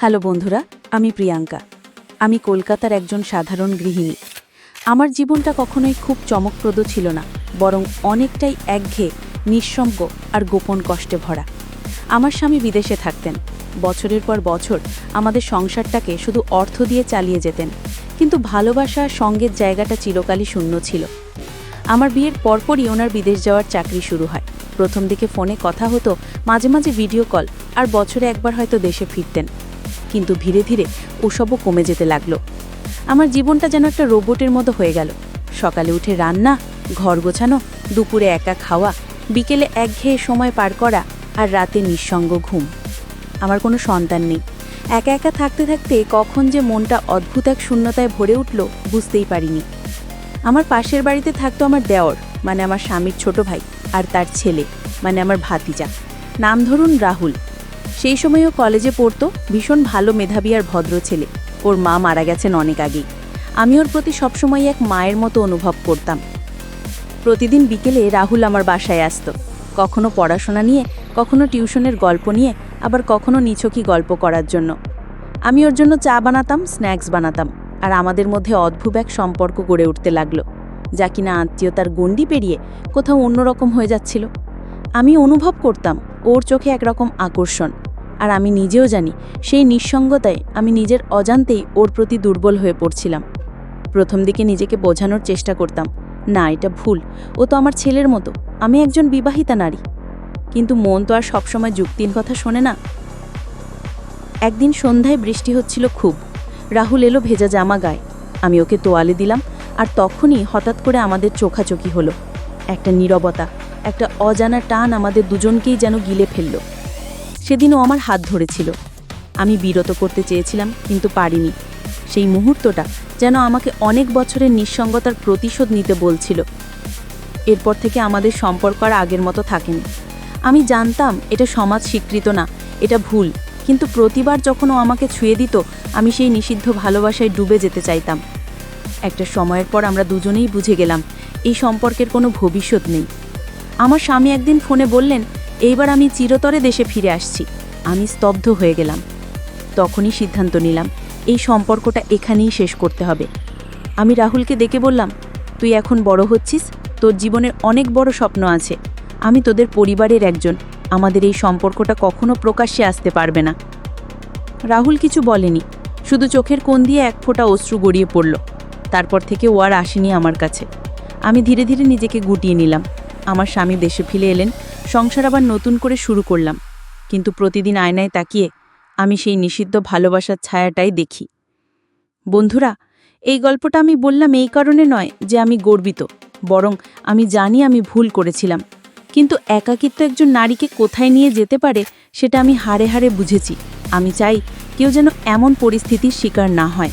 Hello বন্ধুরা, আমি প্রিয়াঙ্কা। আমি কলকাতার একজন সাধারণ গৃহিণী। আমার জীবনটা কখনোই খুব চমকপ্রদ ছিল না, বরং অনেকটাই একঘেয়ে, নিঃসঙ্গ আর গোপন কষ্টে ভরা। আমার স্বামী বিদেশে থাকতেন। বছরের পর বছর আমাদের সংসারটাকে শুধু অর্থ দিয়ে চালিয়ে যেতেন, কিন্তু ভালোবাসা সঙ্গের জায়গাটা চিরকালই শূন্য ছিল। আমার বিয়ের পরপরই ওনার বিদেশ যাওয়ার চাকরি শুরু হয়। প্রথম দিকে ফোনে কথা হতো, মাঝে মাঝে ভিডিও কল, আর বছরে একবার হয়তো দেশে ফিরতেন। কিন্তু ধীরে ধীরে ওসবও কমে যেতে লাগল। আমার জীবনটা যেন একটা রোবটের মতো হয়ে গেল। সকালে উঠে রান্না, ঘর গোছানো, দুপুরে একা খাওয়া, বিকেলে একঘেয়ে সময় পার করা আর রাতে নিঃসঙ্গ ঘুম। আমার কোনো সন্তান নেই। একা একা থাকতে থাকতে কখন যে মনটা অদ্ভুত এক শূন্যতায় ভরে উঠল বুঝতেই পারিনি। আমার পাশের বাড়িতে থাকতো আমার দেওর মানে আমার স্বামীর ছোট ভাই, আর তার ছেলে মানে আমার ভাতিজা। নাম ধরুন রাহুল। সেই সময়ও কলেজে পড়তো ভীষণ ভালো মেধাবী আর ভদ্র ছেলে। ওর মা মারা গেছেন অনেক আগেই। আমি ওর প্রতি সবসময় এক মায়ের মতো অনুভব করতাম। প্রতিদিন বিকেলে রাহুল আমার বাসায় আসতো। কখনো পড়াশোনা নিয়ে, কখনো টিউশনের গল্প নিয়ে, আবার কখনো নিছকি গল্প করার জন্য। আমি ওর জন্য চা বানাতাম, স্ন্যাক্স বানাতাম আর আমাদের মধ্যে অদ্ভুত এক সম্পর্ক গড়ে উঠতে লাগল, যা কিনা আত্মীয়তার গণ্ডি পেরিয়ে কোথাও অন্যরকম হয়ে যাচ্ছিল। আমি অনুভব করতাম, ওর চোখে একরকম আকর্ষণ। আর আমি নিজেও জানি সেই নিঃসঙ্গতায় আমি নিজের অজান্তেই ওর প্রতি দুর্বল হয়ে পড়ছিলাম। প্রথম দিকে নিজেকে বোঝানোর চেষ্টা করতাম, না, এটা ভুল। ও তো আমার ছেলের মতো। আমি একজন বিবাহিতা নারী। কিন্তু মন তো আর সবসময় যুক্তির কথা শোনে না। একদিন সন্ধ্যায় বৃষ্টি হচ্ছিল খুব। রাহুল এলো ভেজা জামা গায়ে। আমি ওকে তোয়ালে দিলাম আর তখনই হঠাৎ করে আমাদের চোখাচোখি হলো। একটা নীরবতা, একটা অজানা টান আমাদের দুজনকেই যেন গিলে ফেলল। সেদিনও আমার হাত ধরেছিল। আমি বিরত করতে চেয়েছিলাম, কিন্তু পারিনি। সেই মুহূর্তটা যেন আমাকে অনেক বছরের নিঃসঙ্গতার প্রতিশোধ নিতে বলছিল। এরপর থেকে আমাদের সম্পর্ক আর আগের মতো থাকেনি। আমি জানতাম, এটা সমাজ স্বীকৃত না, এটা ভুল, কিন্তু প্রতিবার যখন ও আমাকে ছুঁয়ে দিত, আমি সেই নিষিদ্ধ ভালোবাসায় ডুবে যেতে চাইতাম। একটা সময়ের পর আমরা দুজনেই বুঝে গেলাম, এই সম্পর্কের কোনো ভবিষ্যৎ নেই। আমার স্বামী একদিন ফোনে বললেন এইবার আমি চিরতরে দেশে ফিরে আসছি। আমি স্তব্ধ হয়ে গেলাম। তখনই সিদ্ধান্ত নিলাম, এই সম্পর্কটা এখানেই শেষ করতে হবে। আমি রাহুলকে ডেকে বললাম, তুই এখন বড় হচ্ছিস, তোর জীবনের অনেক বড় স্বপ্ন আছে। আমি তোদের পরিবারের একজন, আমাদের এই সম্পর্কটা কখনো প্রকাশ্যে আসতে পারবে না। রাহুল কিছু বলেনি, শুধু চোখের কোণ দিয়ে এক ফোঁটা অশ্রু গড়িয়ে পড়ল। তারপর থেকে ও আর আসেনি আমার কাছে। আমি ধীরে ধীরে নিজেকে গুটিয়ে নিলাম। আমার স্বামী দেশে ফিরে এলেন, সংসার আবার নতুন করে শুরু করলাম। কিন্তু প্রতিদিন আয়নায় তাকিয়ে আমি সেই নিষিদ্ধ ভালোবাসার ছায়াটাই দেখি। বন্ধুরা, এই গল্পটা আমি বললাম এই কারণে নয় যে আমি গর্বিত, বরং আমি জানি আমি ভুল করেছিলাম। কিন্তু একাকিত্ব একজন নারীকে কোথায় নিয়ে যেতে পারে সেটা আমি হাড়ে হাড়ে বুঝেছি। আমি চাই কেউ যেন এমন পরিস্থিতির শিকার না হয়।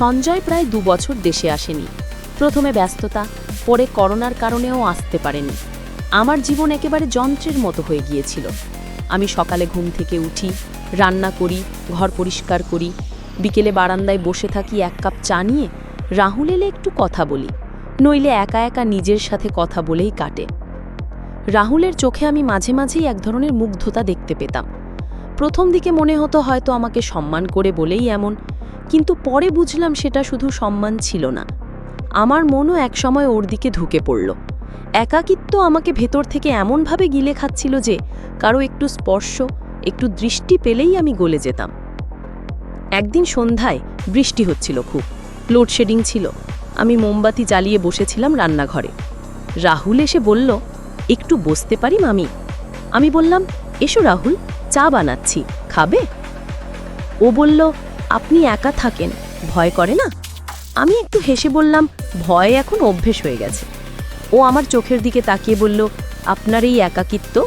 সঞ্জয় প্রায় দু বছর দেশে আসেনি। প্রথমে ব্যস্ততা, পরে করোনার কারণেও আসতে পারেনি। আমার জীবন একেবারে যন্ত্রের মতো হয়ে গিয়েছিল। আমি সকালে ঘুম থেকে উঠি, রান্না করি, ঘর পরিষ্কার করি, বিকেলে বারান্দায় বসে থাকি এক কাপ চা নিয়ে রাহুল এলে একটু কথা বলি, নইলে একা একা নিজের সাথে কথা বলেই কাটে। রাহুলের চোখে আমি মাঝে মাঝেই এক ধরনের মুগ্ধতা দেখতে পেতাম। প্রথম দিকে মনে হতো হয়তো আমাকে সম্মান করে বলেই এমন কিন্তু পরে বুঝলাম সেটা শুধু সম্মান ছিল না। আমার মনও একসময় ওর দিকে ঢুকে পড়ল। একাকিত্ব আমাকে ভেতর থেকে এমনভাবে গিলে খাচ্ছিল যে কারও একটু স্পর্শ, একটু দৃষ্টি পেলেই আমি গলে যেতাম। একদিন সন্ধ্যায় বৃষ্টি হচ্ছিল খুব, লোডশেডিং ছিল। আমি মোমবাতি জ্বালিয়ে বসেছিলাম রান্নাঘরে। রাহুল এসে বলল, একটু বসতে পারি, মামি? আমি বললাম, এসো রাহুল, চা বানাচ্ছি, খাবে? ও বলল আপনি একা থাকেন, ভয় করে না? আমি একটু হেসে বললাম, ভয় এখন অভ্যেস হয়ে গেছে। ও আমার চোখের দিকে তাকিয়ে বলল, আপনার এই একাকিত্ব?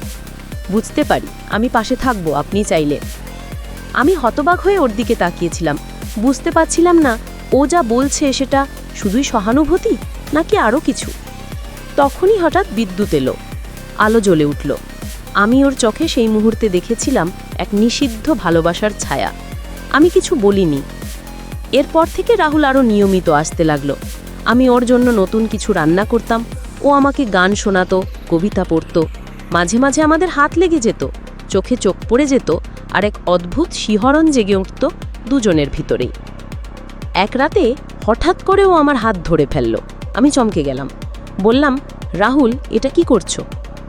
বুঝতে পারি, আমি পাশে থাকব, আপনি চাইলে। আমি হতবাক হয়ে ওর দিকে তাকিয়েছিলাম। বুঝতে পারছিলাম না, ও যা বলছে সেটা শুধুই সহানুভূতি, নাকি আরও কিছু? তখনই হঠাৎ বিদ্যুৎ এলো, আলো জ্বলে উঠল। আমি ওর চোখে সেই মুহূর্তে দেখেছিলাম এক নিষিদ্ধ ভালোবাসার ছায়া। আমি কিছু বলিনি। এরপর থেকে রাহুল আরও নিয়মিত আসতে লাগল। আমি ওর জন্য নতুন কিছু রান্না করতাম। ও আমাকে গান শোনাতো, কবিতা পড়ত। মাঝে মাঝে আমাদের হাত লেগে যেত, চোখে চোখ পড়ে যেত আর এক অদ্ভুত শিহরণ জেগে উঠত দুজনের ভিতরেই। এক রাতে হঠাৎ করে ও আমার হাত ধরে ফেলল। আমি চমকে গেলাম। বললাম, রাহুল, এটা কি করছ?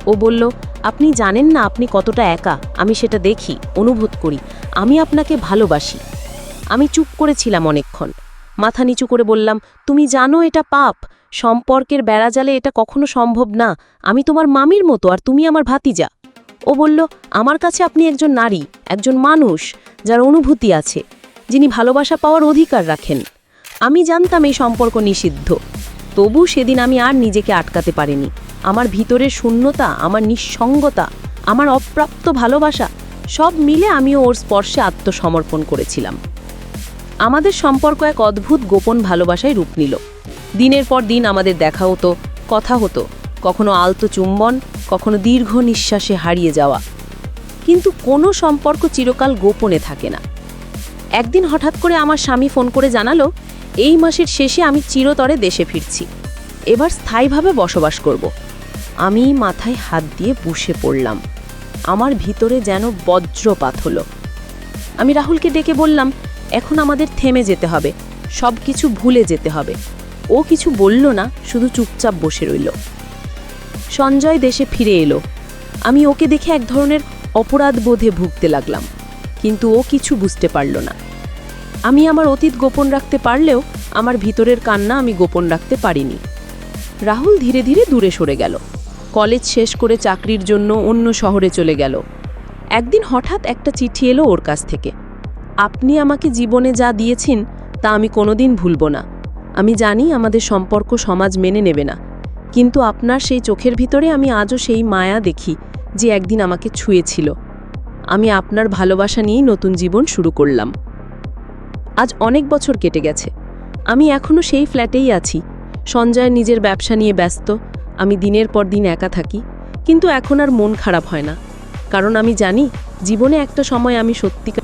ও বলল, আপনি জানেন না আপনি কতটা একা। আমি সেটা দেখি, অনুভূত করি। আমি আপনাকে ভালোবাসি। আমি চুপ করেছিলাম অনেকক্ষণ। মাথা নিচু করে বললাম, তুমি জানো এটা পাপ। সম্পর্কের বেড়াজালে এটা কখনো সম্ভব না। আমি তোমার মামির মতো আর তুমি আমার ভাতিজা। ও বলল, আমার কাছে আপনি একজন নারী, একজন মানুষ যার অনুভূতি আছে, যিনি ভালোবাসা পাওয়ার অধিকার রাখেন। আমি জানতাম এই সম্পর্ক নিষিদ্ধ। তবু সেদিন আমি আর নিজেকে আটকাতে পারিনি। আমার ভিতরের শূন্যতা, আমার নিঃসঙ্গতা, আমার অপ্রাপ্ত ভালোবাসা সব মিলে আমিও ওর স্পর্শে আত্মসমর্পণ করেছিলাম। আমাদের সম্পর্ক এক অদ্ভুত গোপন ভালোবাসায় রূপ নিল। দিনের পর দিন আমাদের দেখা হতো, কথা হতো, কখনো আলতো চুম্বন, কখনো দীর্ঘ নিঃশ্বাসে হারিয়ে যাওয়া। কিন্তু কোনো সম্পর্ক চিরকাল গোপনে থাকে না। একদিন হঠাৎ করে আমার স্বামী ফোন করে জানালো, এই মাসের শেষে আমি চিরতরে দেশে ফিরছি। এবার স্থায়ীভাবে বসবাস করব। আমি মাথায় হাত দিয়ে বসে পড়লাম। আমার ভিতরে যেন বজ্রপাত হলো। আমি রাহুলকে ডেকে বললাম, এখন আমাদের থেমে যেতে হবে সব কিছু ভুলে যেতে হবে। ও কিছু বলল না, শুধু চুপচাপ বসে রইল। সঞ্জয় দেশে ফিরে এলো। আমি ওকে দেখে এক ধরনের অপরাধ বোধে ভুগতে লাগলাম, কিন্তু ও কিছু বুঝতে পারল না। আমি আমার অতীত গোপন রাখতে পারলেও আমার ভিতরের কান্না আমি গোপন রাখতে পারিনি। রাহুল ধীরে ধীরে দূরে সরে গেল। কলেজ শেষ করে চাকরির জন্য অন্য শহরে চলে গেল। একদিন হঠাৎ একটা চিঠি এলো ওর কাছ থেকে। আপনি আমাকে জীবনে যা দিয়েছেন, তা আমি কোনোদিন ভুলব না। আমি জানি আমাদের সম্পর্ক সমাজ মেনে নেবে না। কিন্তু আপনার সেই চোখের ভিতরে আমি আজও সেই মায়া দেখি, যে একদিন আমাকে ছুঁয়েছিল। আমি আপনার ভালোবাসা নিয়েই নতুন জীবন শুরু করলাম। আজ অনেক বছর কেটে গেছে। আমি এখনও সেই ফ্ল্যাটেই আছি। সঞ্জয় নিজের ব্যবসা নিয়ে ব্যস্ত। আমি দিনের পর দিন একা থাকি, কিন্তু এখন আর মন খারাপ হয় না। কারণ আমি জানি, জীবনে একটা সময় আমি সত্যিকার